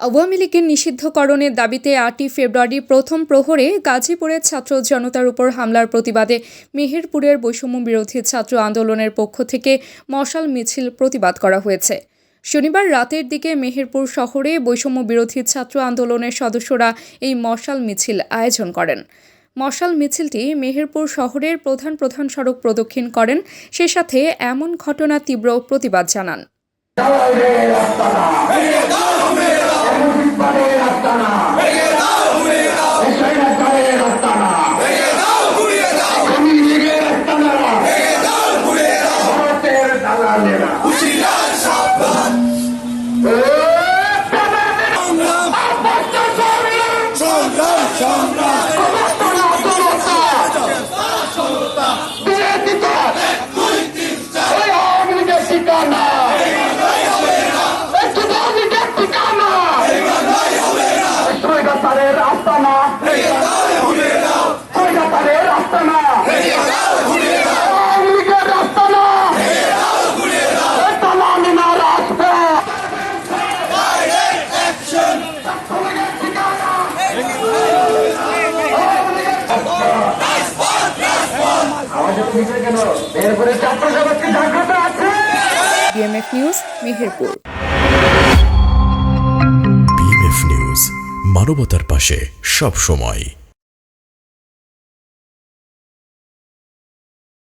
আওয়ামী লীগের নিষিদ্ধকরণের দাবিতে আটই ফেব্রুয়ারি প্রথম প্রহরে গাজীপুরের ছাত্র জনতার উপর হামলার প্রতিবাদে মেহেরপুরের বৈষম্য বিরোধী ছাত্র আন্দোলনের পক্ষ থেকে মশাল মিছিল প্রতিবাদ করা হয়েছে। শনিবার রাতের দিকে মেহেরপুর শহরে বৈষম্য বিরোধী ছাত্র আন্দোলনের সদস্যরা এই মশাল মিছিল আয়োজন করেন। মশাল মিছিলটি মেহেরপুর শহরের প্রধান প্রধান সড়ক প্রদক্ষিণ করেন। সে সাথে এমন ঘটনা তীব্র প্রতিবাদ জানান। সংগ্রাম সংগ্রাম রাস্তানা কলকাতারের রাস্তানা আওয়ামী লীগের রাস্তানা তালামি না রাস্তা আমাদের মিছিল কেন এরপরে ছাত্র জগৎকে জাগ্রত আছে BMF news Meherpur BMF news মানবতার পাশে সব সময়